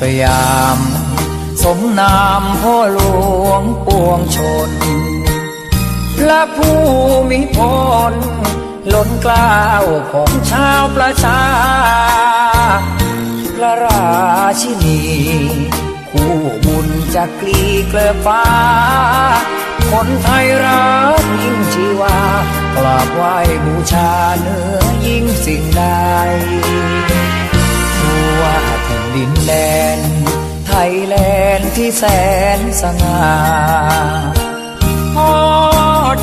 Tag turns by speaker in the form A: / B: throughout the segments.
A: สยาม สมนามพ่อหลวงปวงชนพระผู้มีพลล้นกล้าวของชาวประชา พระราชินี คู่บุญจักรีเกลือฟ้า คนไทยรักยิ่งชีวากราบไหว้บูชาเนื้อยิ่งสิ่งใด ดินแดน ไทยแลนด์ที่แสนสง่าพ่อ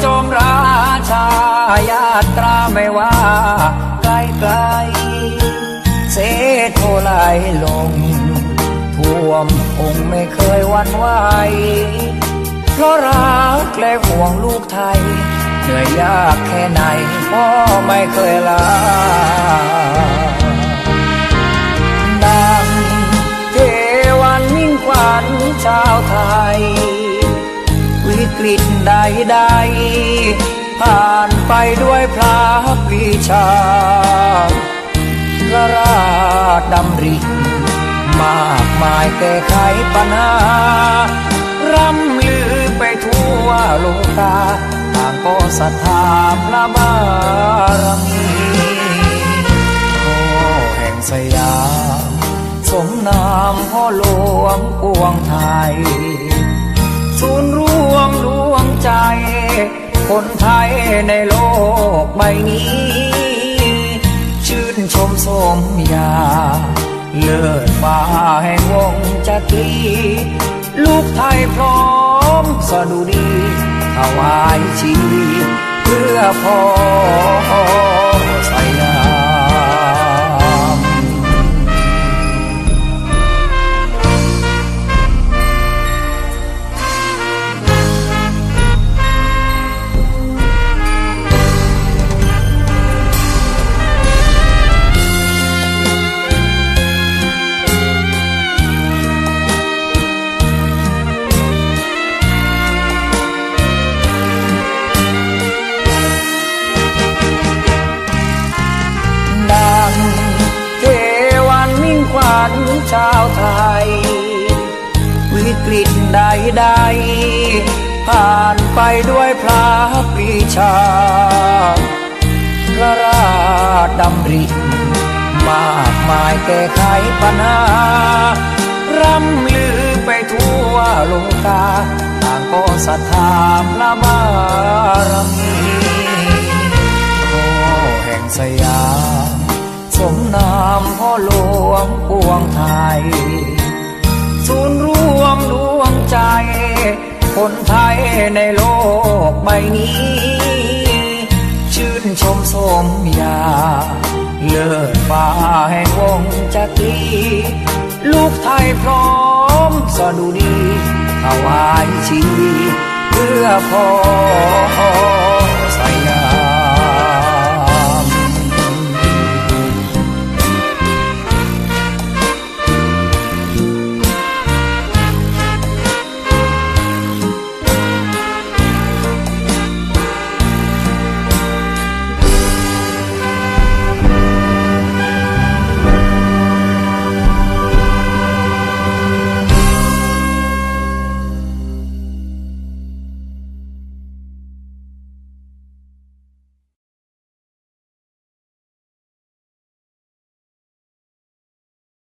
A: จอมราชายาตราไม่ว่าไกลไกลเสโทไหลลงท่วมองค์ไม่เคยวันไหวเพราะรักและห่วงลูกไทย เหนื่อยยากแค่ไหนพ่อไม่เคยลา กฤตใดๆผ่านไปด้วยพระปรีชาพระราชดำริมากมายแก้ไขปัญหาร่ำลือไปทั่วโลกาต่างก็ศรัทธาพระบารมีโอ้แห่งสยาม สมนามพ่อหลวงปวงไทย คนไทยในโลกใบนี้ ชื่นชมสมยา เลิศฟ้าแห่งวงจักรีลูกไทยพร้อมสดุดีถวายชีวิตเพื่อพ่อ ชาวไทย วิกฤตใดๆผ่านไปด้วยพระปรีชา พระราชดำริมากมายแก้ไขปัญหา ร่ำลือไปทั่วโลกาต่างก็ศรัทธาพระบารมีโอแห่งสยามสมนามพ่อหลวงปวงไทย คนไทยในโลกใบนี้ ชื่นชมสมยา เลิศฟ้าแห่งวงจักรีลูกไทยพร้อมสดุดีถวายชีวิตเพื่อพ่อ